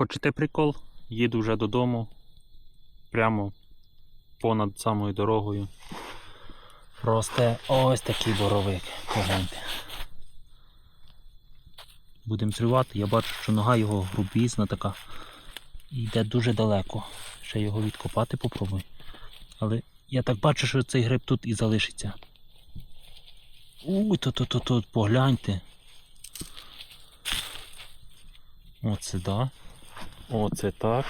Хочете прикол? Їду вже додому. Прямо понад самою дорогою. Росте ось такий боровик. Погляньте. Будемо зривати. Я бачу, що нога його грубізна така. І йде дуже далеко. Ще його відкопати попробуй. Але я так бачу, що цей гриб тут і залишиться. Уй, то погляньте. Оце да. Оце так.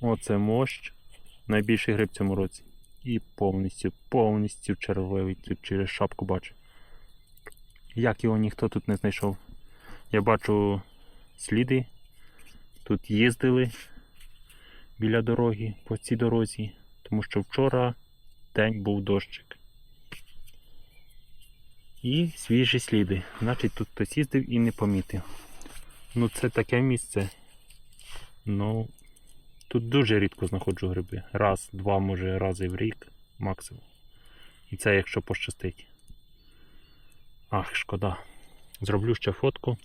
Оце мощ. Найбільший гриб в цьому році. І повністю, повністю червивий. Тут через шапку бачу. Як його ніхто тут не знайшов. Я бачу сліди. Тут їздили біля дороги по цій дорозі, тому що вчора день був дощик. І свіжі сліди. Значить тут хтось їздив і не помітив. Ну це таке місце. Ну тут дуже рідко знаходжу гриби. Раз, два, може рази в рік максимум. І це якщо пощастить. Ах, шкода. Зроблю ще фотку.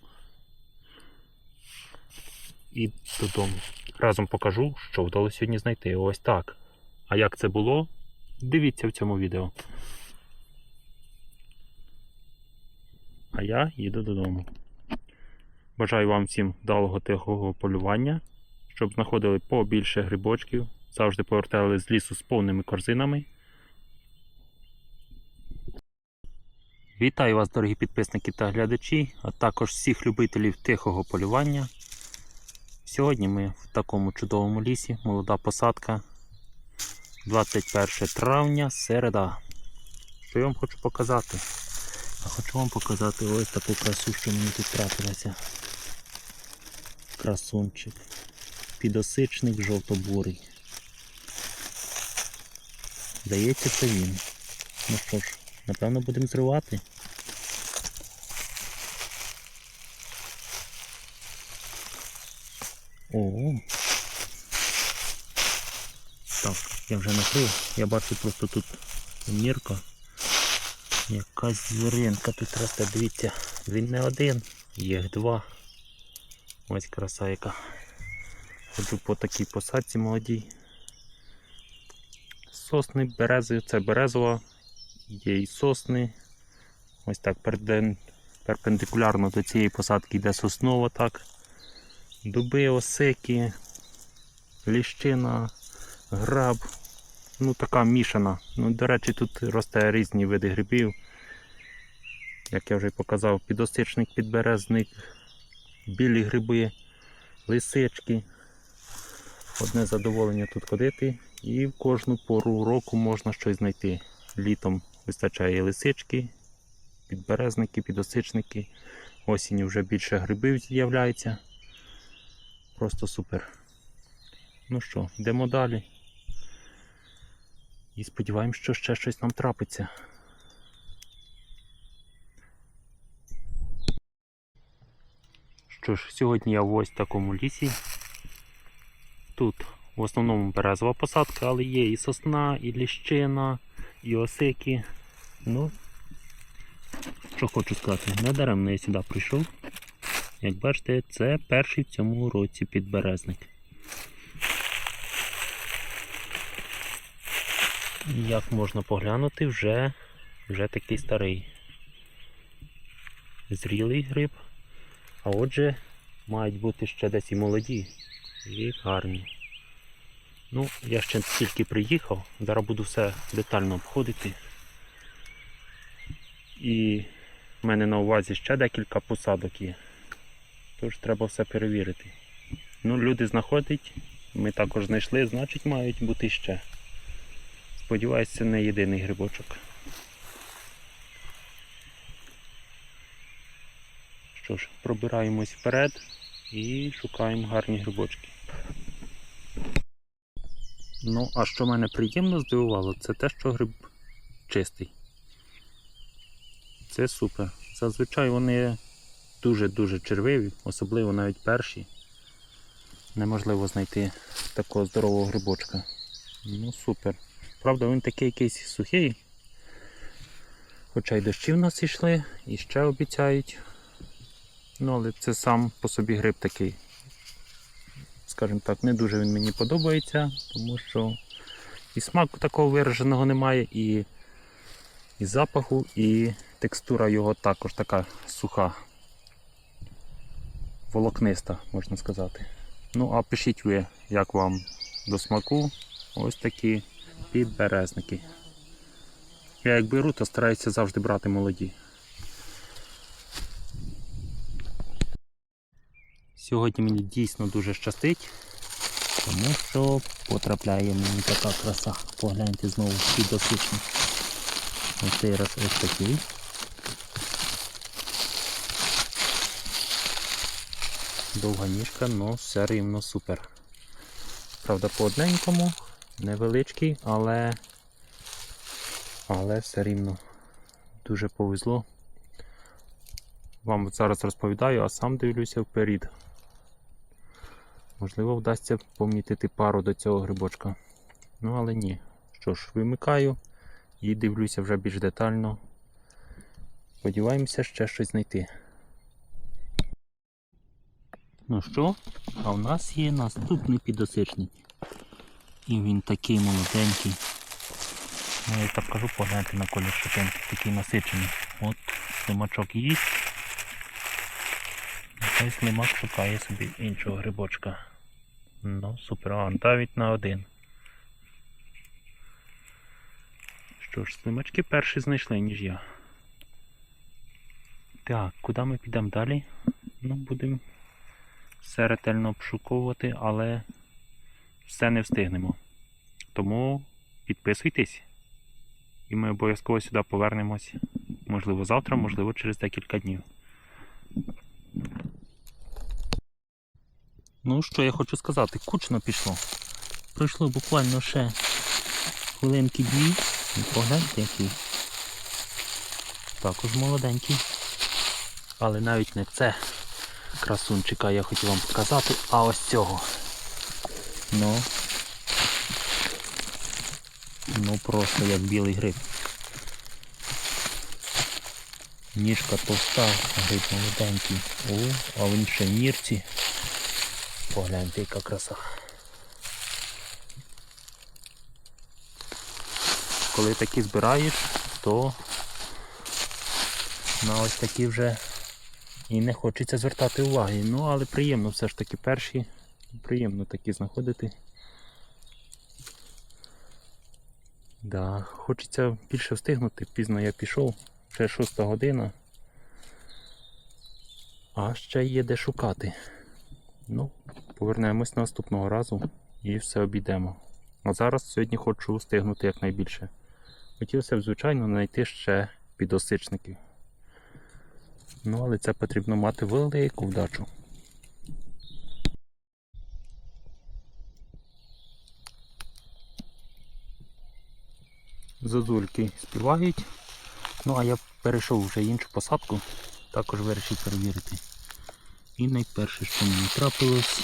І додому. Разом покажу, що вдалося сьогодні знайти. Ось так. А як це було? Дивіться в цьому відео. А я їду додому. Бажаю вам всім вдалого тихого полювання, щоб знаходили побільше грибочків, завжди повертали з лісу з повними корзинами. Вітаю вас, дорогі підписники та глядачі, а також всіх любителів тихого полювання. Сьогодні ми в такому чудовому лісі, молода посадка. 21 травня, середа. Що я вам хочу показати? Хочу вам показати ось таку красу, що мені тут трапилася. Красунчик. Підосичник жовтобурий. Здається, це він. Ну що ж, напевно будемо зривати. О. Так, я вже накрив. Я бачу просто тут мірка. Якась звіринка тут росте, дивіться, він не один, їх два. Ось краса яка. Ходжу по такій посадці молодій. Сосни, берези, це березова, є і сосни. Ось так перпендикулярно до цієї посадки йде соснова так. Дуби, осики, ліщина, граб. Ну така мішана. Ну, до речі, тут росте різні види грибів. Як я вже показав, підосичник, підберезник, білі гриби, лисички. Одне задоволення тут ходити і в кожну пору року можна щось знайти. Літом вистачає лисички, підберезники, підосичники. Осінню вже більше грибів з'являється. Просто супер. Ну що, йдемо далі. І сподіваємось, що ще щось нам трапиться. Що ж, сьогодні я в ось такому лісі. Тут в основному березова посадка, але є і сосна, і ліщина, і осики. Ну, що хочу сказати, недаремно я сюди прийшов. Як бачите, це перший в цьому році підберезник. Як можна поглянути, вже, вже такий старий. Зрілий гриб. А отже, мають бути ще десь і молоді, і гарні. Ну, я ще тільки приїхав, зараз буду все детально обходити. І в мене на увазі ще декілька посадок є. Тож треба все перевірити. Ну, люди знаходять, ми також знайшли, значить мають бути ще. Сподіваюсь, це не єдиний грибочок. Що ж, пробираємось вперед і шукаємо гарні грибочки. Ну, а що мене приємно здивувало, це те, що гриб чистий. Це супер. Зазвичай вони дуже-дуже червиві, особливо навіть перші. Неможливо знайти такого здорового грибочка. Ну, супер. Правда, він такий якийсь сухий. Хоча й дощі в нас йшли, і ще обіцяють. Ну, але це сам по собі гриб такий. Скажімо так, не дуже він мені подобається, тому що і смаку такого вираженого немає, і, і запаху, і текстура його також така суха, волокниста, можна сказати. Ну, а пишіть ви, як вам до смаку ось такі підберезники. Я як беру, то стараюся завжди брати молоді. Сьогодні мені дійсно дуже щастить, тому що потрапляє мені така краса. Погляньте знову підосичник. Ось цей раз ось такий. Довга ніжка, але все рівно супер. Правда, по одненькому, невеличкий, але, але все рівно дуже повезло. Вам зараз розповідаю, а сам дивлюся вперед. Можливо, вдасться помітити пару до цього грибочка. Ну, але ні. Що ж, вимикаю і дивлюся вже більш детально. Сподіваємося ще щось знайти. Ну що, а в нас є наступний підосичник. І він такий молоденький. Ну, я так кажу, погляньте на колір шипинки, такий насичений. От слимачок їсть. Цей слимак шукає собі іншого грибочка. Ну, супер, а навіть на один. Що ж, слимачки перші знайшли, ніж я. Так, куди ми підемо далі? Ну, будемо все ретельно обшуковувати, але все не встигнемо. Тому підписуйтесь. І ми обов'язково сюди повернемось. Можливо, завтра, можливо, через декілька днів. Ну, що я хочу сказати, кучно пішло. Пройшло буквально ще хвилинки дві. Погляньте який. Також молоденький. Але навіть не це красунчика я хотів вам показати, а ось цього. Ну. Ну просто як білий гриб. Ніжка товста, гриб молоденький. О, а він ще нірці. Погляньте, яка краса. Коли такі збираєш, то на ось такі вже і не хочеться звертати уваги. Ну, але приємно все ж таки перші. Приємно такі знаходити. Да, хочеться більше встигнути, пізно я пішов, вже 6 година. А ще є де шукати. Ну, повернемось наступного разу і все обійдемо. А зараз сьогодні хочу встигнути якнайбільше. Хотілося б, звичайно, знайти ще підосичників. Ну, але це потрібно мати велику вдачу. Зозульки співають. Ну, а я перейшов вже іншу посадку, також вирішив перевірити. І найперше, що мені трапилось,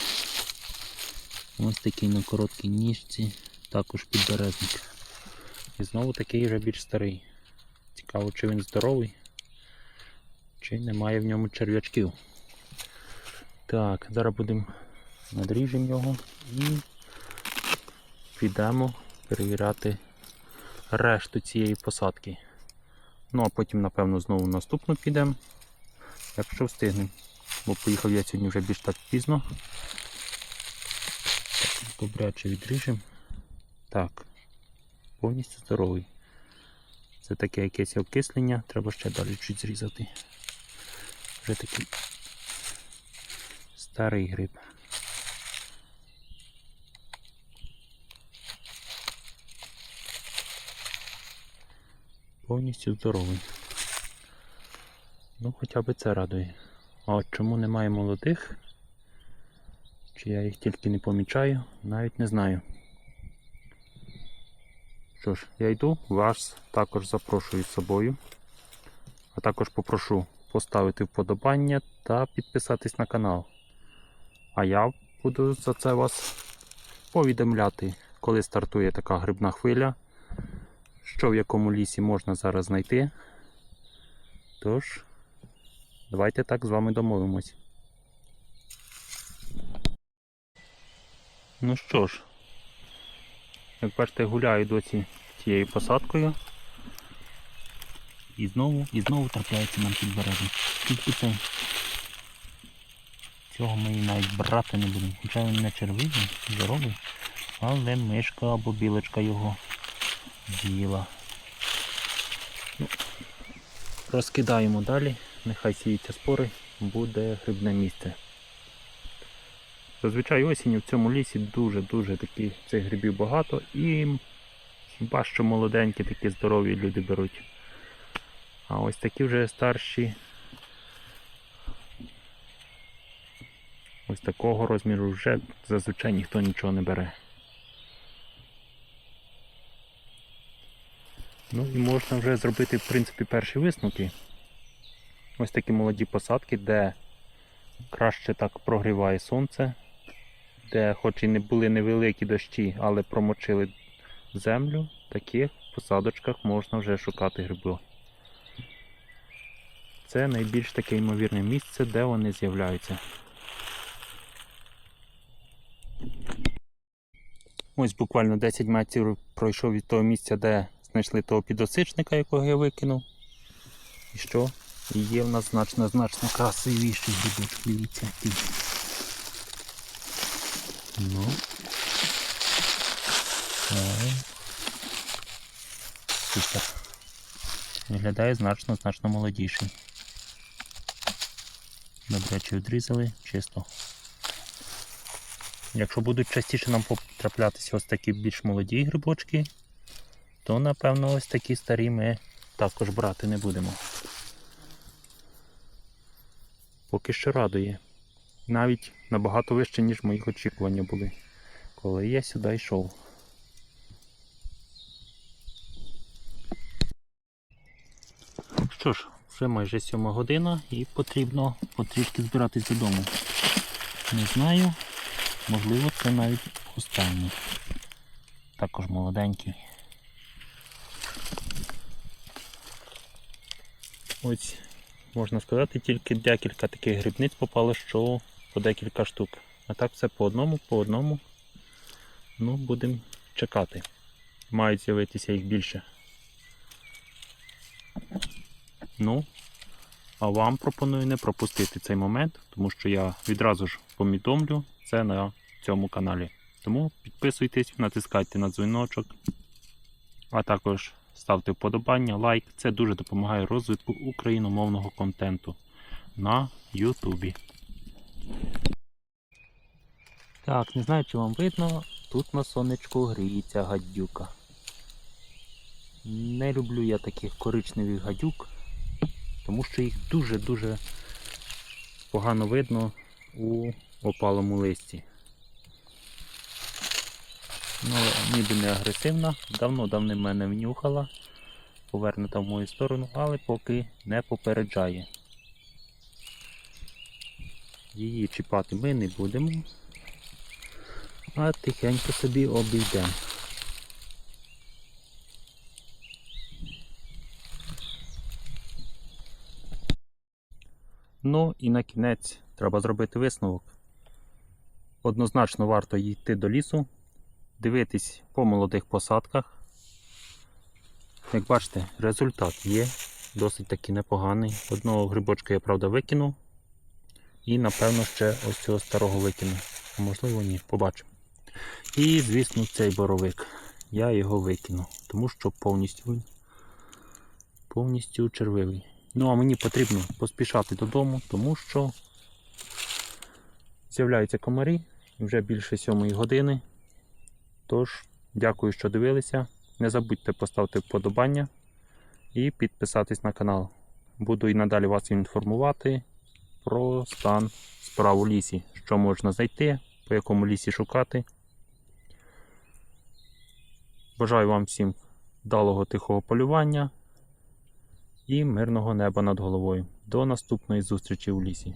ось такий на короткій ніжці, також підберезник. І знову такий вже більш старий. Цікаво, чи він здоровий, чи немає в ньому черв'ячків. Так, зараз будемо надріжемо його і підемо перевіряти решту цієї посадки. Ну а потім, напевно, знову наступну підемо, якщо встигнемо. Бо поїхав я сьогодні вже більш так пізно. Так, добряче відріжемо. Так, повністю здоровий. Це таке якесь окислення, треба ще далі чуть зрізати. Вже такий старий гриб. Повністю здоровий. Ну, хоча б це радує. А от чому немає молодих? Чи я їх тільки не помічаю, навіть не знаю. Що ж, я йду, вас також запрошую з собою. А також попрошу поставити вподобання та підписатись на канал. А я буду за це вас повідомляти, коли стартує така грибна хвиля, що в якому лісі можна зараз знайти. Тож, Давайте так з вами домовимось. Ну що ж, як бачите, гуляю досі цією посадкою. І знову, і знову трапляється нам підбережник. Тільки це. Цього ми і навіть брати не будемо. Хоча він не червивий, здоровий, але мишка або білочка його з'їла. Ну, розкидаємо далі, нехай сіються спори, буде грибне місце. Зазвичай осінню в цьому лісі дуже-дуже такі цих грибів багато і хіба що молоденькі, такі здорові люди беруть. А ось такі вже старші. Ось такого розміру вже зазвичай ніхто нічого не бере. Ну і можна вже зробити, в принципі, перші висновки. Ось такі молоді посадки, де краще так прогріває сонце, де хоч і не були невеликі дощі, але промочили землю, в таких посадочках можна вже шукати гриби. Це найбільш таке ймовірне місце, де вони з'являються. Ось буквально 10 метрів пройшов від того місця, де знайшли того підосичника, якого я викинув. І що? І є в нас значно значно красивіший грибочок. Дивіться. Ну. Супер. Виглядає значно значно молодіший. Добре, чи відрізали чисто. Якщо будуть частіше нам потраплятися ось такі більш молоді грибочки, то напевно ось такі старі ми також брати не будемо. Поки що радує. Навіть набагато вище, ніж моїх очікування були, коли я сюди йшов. Що ж, вже майже сьома година і потрібно потрішки збиратись додому. Не знаю, можливо це навіть останній. Також молоденький. Ось, можна сказати, тільки декілька таких грибниць попало, що по декілька штук. А так все по одному, по одному. Ну, будемо чекати. Мають з'явитися їх більше. Ну, а вам пропоную не пропустити цей момент, тому що я відразу ж повідомлю це на цьому каналі. Тому підписуйтесь, натискайте на дзвіночок, а також ставте вподобання, лайк. Це дуже допомагає розвитку україномовного контенту на Ютубі. Так, не знаю, чи вам видно, тут на сонечку гріється гадюка. Не люблю я таких коричневих гадюк, тому що їх дуже-дуже погано видно у опалому листі. Ну, ніби не агресивна, давно-давно мене внюхала, повернута в мою сторону, але поки не попереджає. Її чіпати ми не будемо, а тихенько собі обійдемо. Ну і на кінець треба зробити висновок. Однозначно варто йти до лісу, дивитись по молодих посадках. Як бачите, результат є досить таки непоганий. Одного грибочка я правда викинув. І напевно ще ось цього старого викину. Можливо ні, побачимо. І, звісно, цей боровик. Я його викину, тому що повністю повністю червивий. Ну а мені потрібно поспішати додому, тому що з'являються комарі вже більше сьомої години. Тож, дякую, що дивилися. Не забудьте поставити вподобання і підписатись на канал. Буду і надалі вас інформувати про стан справ у лісі, що можна знайти, по якому лісі шукати. Бажаю вам всім вдалого тихого полювання і мирного неба над головою. До наступної зустрічі у лісі.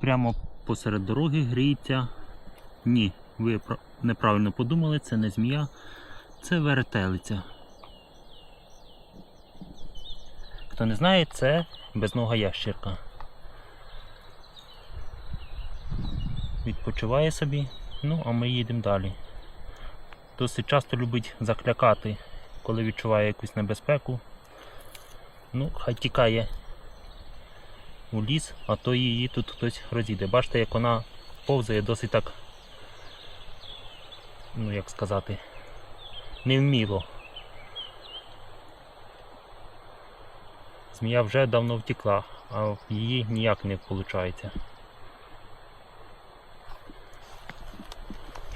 Прямо посеред дороги гріється. Ні, ви неправильно подумали, це не змія, це веретелиця. Хто не знає, це безнога ящерка. Відпочиває собі, ну а ми їдемо далі. Досить часто любить заклякати, коли відчуває якусь небезпеку. Ну, хай тікає у ліс, а то її тут хтось розійде. Бачите, як вона повзає досить так, ну як сказати, невміло. Змія вже давно втекла, а її ніяк не виходить.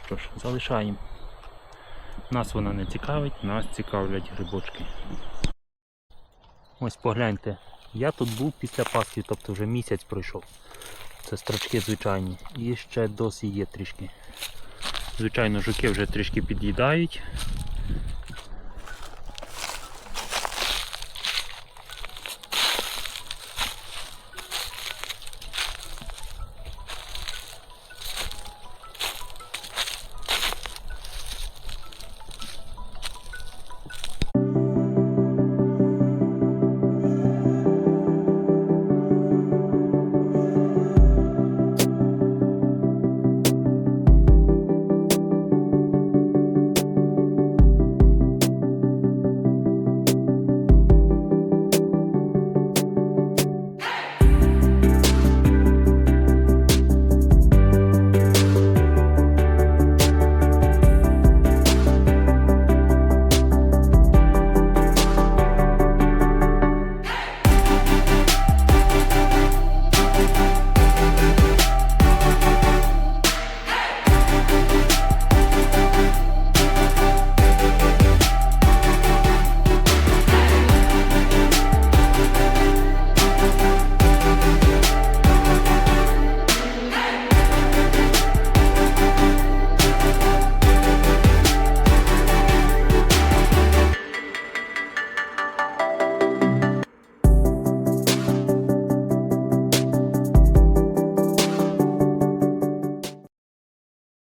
Що ж, залишаємо. Нас вона не цікавить, нас цікавлять грибочки. Ось погляньте, я тут був після Пасхи, тобто вже місяць пройшов. Це строчки звичайні. І ще досі є трішки. Звичайно, жуки вже трішки під'їдають.